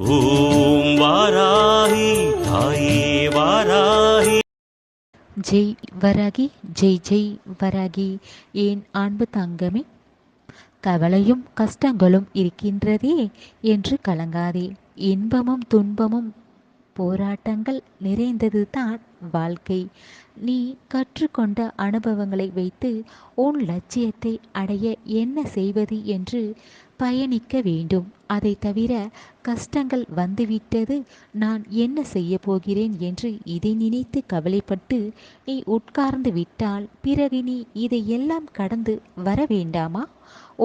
ஓம் வாராகி தாயே வாராகி. ஜெய் வராகி ஜெய் ஜெய் வராகி. ஏன் அன்பு தங்கமே? கவலையும் கஷ்டங்களும் இருக்கின்றதே என்று கலங்காதே. இன்பமும் துன்பமும் போராட்டங்கள் நிறைந்தது தான் வாழ்க்கை. நீ கற்றுக்கொண்ட அனுபவங்களை வைத்து உன் லட்சியத்தை அடைய என்ன செய்வது என்று பயணிக்க வேண்டும். அதை தவிர கஷ்டங்கள் வந்துவிட்டது நான் என்ன செய்ய போகிறேன் என்று இதை நினைத்து கவலைப்பட்டு நீ உட்கார்ந்து விட்டால் பிறகு நீ இதையெல்லாம் கடந்து வர வேண்டாமா?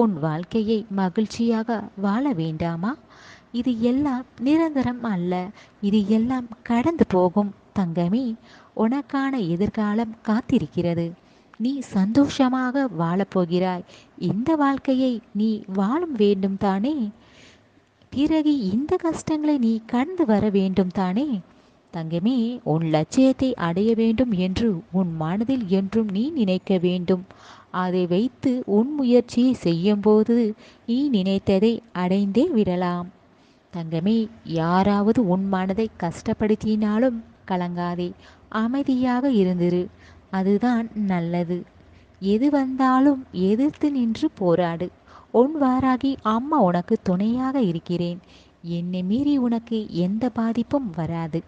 உன் வாழ்க்கையை மகிழ்ச்சியாக வாழ வேண்டாமா? இது எல்லாம் நிரந்தரம் அல்ல. இது எல்லாம் கடந்து போகும். தங்கமே உனக்கான எதிர்காலம் காத்திருக்கிறது. நீ சந்தோஷமாக வாழப்போகிறாய். இந்த வாழ்க்கையை நீ வாழும் வேண்டும் தானே? பிறகு இந்த கஷ்டங்களை நீ கடந்து வர வேண்டும் தானே? தங்கமே உன் லட்சியத்தை அடைய வேண்டும் என்று உன் மனதில் என்றும் நீ நினைக்க வேண்டும். அதை வைத்து உன் முயற்சியை செய்யும்போது நீ நினைத்ததை அடைந்தே விடலாம். தங்கமே யாராவது உன் மனதை கஷ்டப்படுத்தினாலும் கலங்காதே. அமைதியாக இருந்திரு. அதுதான் நல்லது. எது வந்தாலும் எதிர்த்து நின்று போராடு. உன் வாராகி அம்மா உனக்கு துணையாக இருக்கிறேன். என்னை மீறி உனக்கு எந்த பாதிப்பும் வராது.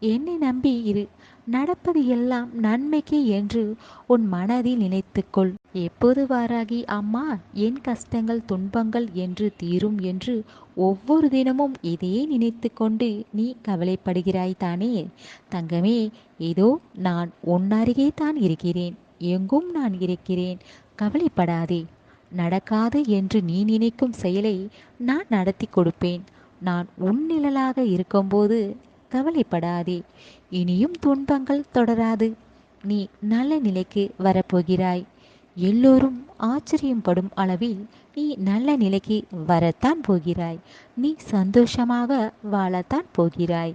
என்னை நம்பி இரு. நடப்பது எல்லாம் நன்மைக்கே என்று உன் மனதில் நினைத்துக்கொள். எப்போது வாராகி அம்மா என் கஷ்டங்கள் துன்பங்கள் என்று தீரும் என்று ஒவ்வொரு தினமும் இதையே நினைத்து கொண்டு நீ கவலைப்படுகிறாய் தானே? தங்கமே ஏதோ நான் உன்னருகே தான் இருக்கிறேன். எங்கும் நான் இருக்கிறேன். கவலைப்படாதே. நடக்காது என்று நீ நினைக்கும் செயலை நான் நடத்தி கொடுப்பேன். நான் உன் நிழலாக இருக்கும்போது கவலைப்படாதே. இனியும் துன்பங்கள் தொடராது. நீ நல்ல நிலைக்கு வரப்போகிறாய். எல்லோரும் ஆச்சரியப்படும் அளவில் நீ நல்ல நிலைக்கு வரத்தான் போகிறாய். நீ சந்தோஷமாக வாழத்தான் போகிறாய்.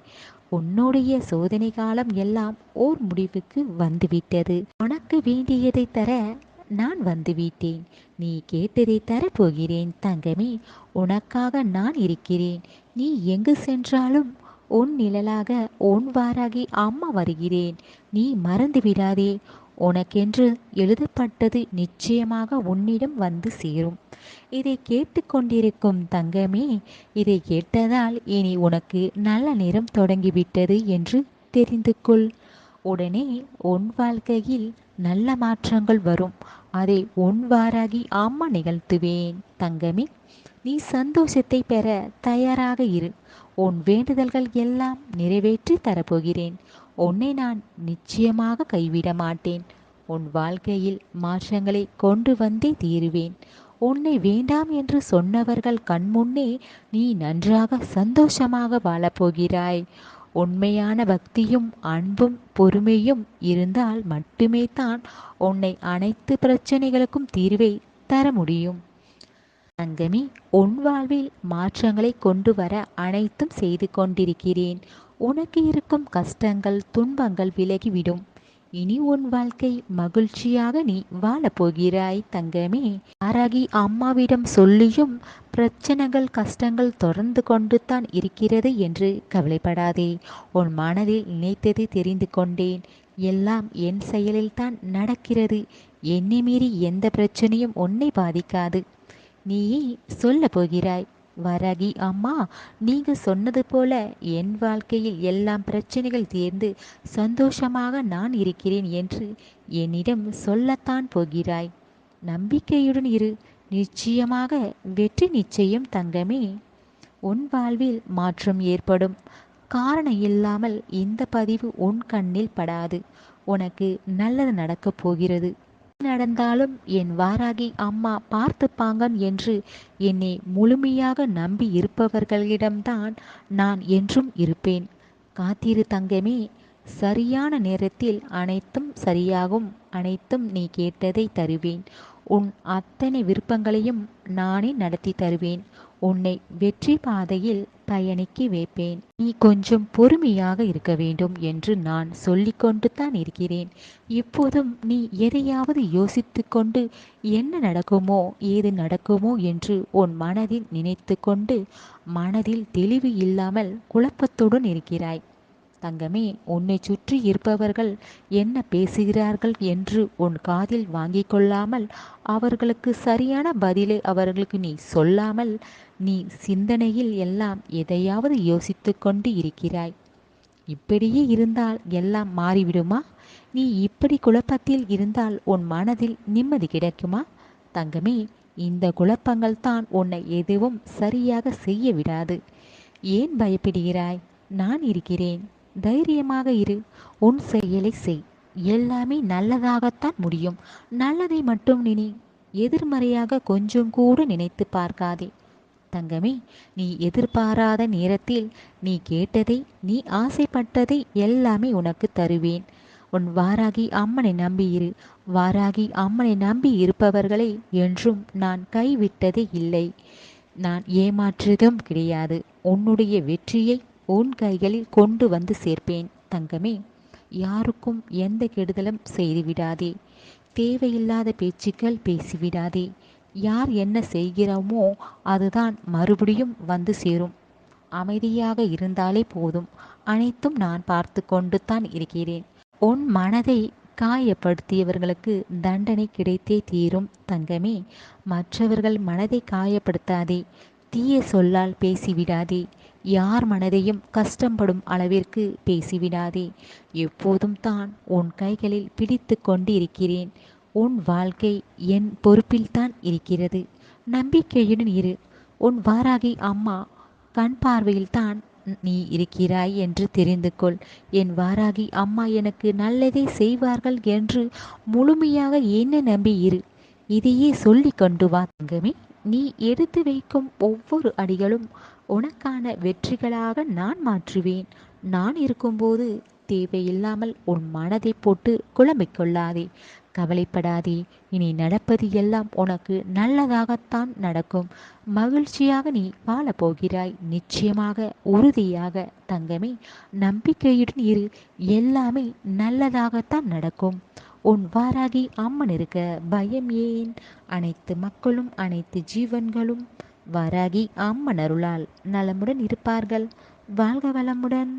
உன்னுடைய சோதனை காலம் எல்லாம் ஓர் முடிவுக்கு வந்துவிட்டது. உனக்கு வேண்டியதை தர நான் வந்துவிட்டேன். நீ கேட்டதை தரப்போகிறேன் தங்கமே. உனக்காக நான் இருக்கிறேன். நீ எங்கு சென்றாலும் உன் நிழலாக உன் வாராகி அம்மா வருகிறேன். நீ மறந்து விடாதே. உனக்கென்று எழுதப்பட்டது நிச்சயமாக உன்னிடம் வந்து சேரும். இதை கேட்டுக்கொண்டிருக்கும் தங்கமே இதை கேட்டதால் இனி உனக்கு நல்ல நேரம் தொடங்கிவிட்டது என்று தெரிந்து கொள். உடனே உன் வாழ்க்கையில் நல்ல மாற்றங்கள் வரும். அதை உன் வாராகி அம்மா நிகழ்த்துவேன். தங்கமே நீ சந்தோஷத்தை பெற தயாராக இரு. உன் வேண்டுதல்கள் எல்லாம் நிறைவேற்றி தரப்போகிறேன். உன்னை நான் நிச்சயமாக கைவிட மாட்டேன். உன் வாழ்க்கையில் மாற்றங்களை கொண்டு வந்தே தீருவேன். உன்னை வேண்டாம் என்று சொன்னவர்கள் கண்முன்னே நீ நன்றாக சந்தோஷமாக வாழப்போகிறாய். உண்மையான பக்தியும் அன்பும் பொறுமையும் இருந்தால் மட்டுமே தான் உன்னை அனைத்து பிரச்சனைகளுக்கும் தீர்வை தர முடியும். தங்கமி உன் வாழ்வில் மாற்றங்களை கொண்டு வர அனைத்தும் செய்து கொண்டிருக்கிறேன். உனக்கு இருக்கும் கஷ்டங்கள் துன்பங்கள் விலகிவிடும். இனி உன் வாழ்க்கை மகிழ்ச்சியாக நீ வாழப்போகிறாய் தங்கமே. ஆராகி அம்மாவிடம் சொல்லியும் பிரச்சனைகள் கஷ்டங்கள் தொடர்ந்து கொண்டு தான் இருக்கிறது என்று கவலைப்படாதே. உன் மனதில் நினைத்ததை தெரிந்து கொண்டேன். எல்லாம் என் செயலில் தான் நடக்கிறது. என்னை மீறி எந்த பிரச்சனையும் உன்னை பாதிக்காது. நீ சொல்ல போகிறாய். வரகி அம்மா நீங்க சொன்னது போல என் வாழ்க்கையில் எல்லாம் பிரச்சனைகள் தீர்ந்து சந்தோஷமாக நான் இருக்கிறேன் என்று என்னிடம் சொல்லத்தான் போகிறாய். நம்பிக்கையுடன் இரு. நிச்சயமாக வெற்றி நிச்சயம் தங்கமே. உன் வாழ்வில் மாற்றம் ஏற்படும். காரணம் இல்லாமல் இந்த பதிவு உன் கண்ணில் படாது. உனக்கு நல்லது நடக்கப் போகிறது. நடந்தாலும் என் வாராகி அம்மா பார்த்துப்பாங்க என்று என்னை முழுமையாக நம்பி இருப்பவர்களிடம்தான் நான் என்றும் இருப்பேன். காத்திரு தங்கமே சரியான நேரத்தில் அனைத்தும் சரியாகும் அனைத்தும் நீ கேட்டதை தருவேன். உன் அத்தனை விருப்பங்களையும் நானே நடத்தி தருவேன். உன்னை வெற்றி பாதையில் பயணிக்க வைப்பேன். நீ கொஞ்சம் பொறுமையாக இருக்க வேண்டும் என்று நான் சொல்லிக்கொண்டு தான் இருக்கிறேன். இப்போதும் நீ எதையாவது யோசித்து கொண்டு என்ன நடக்குமோ ஏது நடக்குமோ என்று உன் மனதில் நினைத்து கொண்டு மனதில் தெளிவு இல்லாமல் குழப்பத்துடன் இருக்கிறாய். தங்கமே உன்னை சுற்றி இருப்பவர்கள் என்ன பேசுகிறார்கள் என்று உன் காதில் வாங்கிக் கொள்ளாமல் அவர்களுக்கு சரியான பதிலை அவர்களுக்கு நீ சொல்லாமல் நீ சிந்தனையில் எல்லாம் எதையாவது யோசித்து கொண்டு இருக்கிறாய். இப்படியே இருந்தால் எல்லாம் மாறிவிடுமா? நீ இப்படி குழப்பத்தில் இருந்தால் உன் மனதில் நிம்மதி கிடைக்குமா? தங்கமே இந்த குழப்பங்கள் தான் உன்னை எதுவும் சரியாக செய்ய விடாது. ஏன் பயப்படுகிறாய்? நான் இருக்கிறேன். தைரியமாக இரு. உன் செயலை செய். எல்லாமே நல்லதாகத்தான் முடியும். நல்லதை மட்டும் நினை. எதிர்மறையாக கொஞ்சம் கூட நினைத்து பார்க்காதே. தங்கமே நீ எதிர்பாராத நேரத்தில் நீ கேட்டதை நீ ஆசைப்பட்டதை எல்லாமே உனக்கு தருவேன். உன் வாராகி அம்மனை நம்பி இரு. வாராகி அம்மனை நம்பி இருப்பவர்களை என்றும் நான் கைவிட்டதே இல்லை. நான் ஏமாற்றுதும் கிடையாது. உன்னுடைய வெற்றியை உன் கைகளில் கொண்டு வந்து சேர்ப்பேன் தங்கமே. யாருக்கும் எந்த கெடுதலும் செய்துவிடாதே தேவையில்லாத பேச்சுக்கள் பேசிவிடாதே யார் என்ன செய்கிறோமோ அதுதான் மறுபடியும் வந்து சேரும். அமைதியாக இருந்தாலே போதும். அனைத்தும் நான் பார்த்து கொண்டு தான் இருக்கிறேன். உன் மனதை காயப்படுத்தியவர்களுக்கு தண்டனை கிடைத்தே தீரும் தங்கமே. மற்றவர்கள் மனதை காயப்படுத்தாதே. தீய சொல்லால் பேசிவிடாதே யார் மனதையும் கஷ்டப்படும் அளவிற்கு பேசிவிடாதே. எப்போதும் தான் உன் கைகளில் பிடித்து கொண்டு இருக்கிறேன் உன் வாழ்க்கை என் பொறுப்பில்தான் இருக்கிறது. நம்பிக்கையுடன் இரு. உன் வாராகி அம்மா கண் பார்வையில்தான் நீ இருக்கிறாய் என்று தெரிந்து கொள். என் வாராகி அம்மா எனக்கு நல்லதே செய்வார்கள் என்று முழுமையாக என்ன நம்பி இரு. இதையே சொல்லி கொண்டு வா தங்கமே. நீ எடுத்து வைக்கும் ஒவ்வொரு அடிகளும் உனக்கான வெற்றிகளாக நான் மாற்றுவேன். நான் இருக்கும்போது தேவையில்லாமல் உன் மனதை போட்டு குழம்பிக் கொள்ளாதே கவலைப்படாதே. இனி நடப்பது எல்லாம் உனக்கு நல்லதாகத்தான் நடக்கும். மகிழ்ச்சியாக நீ வாழப்போகிறாய். நிச்சயமாக உறுதியாக தங்கமே. நம்பிக்கையுடன் இரு. எல்லாமே நல்லதாகத்தான் நடக்கும். உன் வாராகி அம்மன் இருக்க பயம் ஏன்? அனைத்து மக்களும் அனைத்து ஜீவன்களும் வராகி அம்மனருளால் நலமுடன் இருப்பார்கள். வாழ்க வளமுடன்.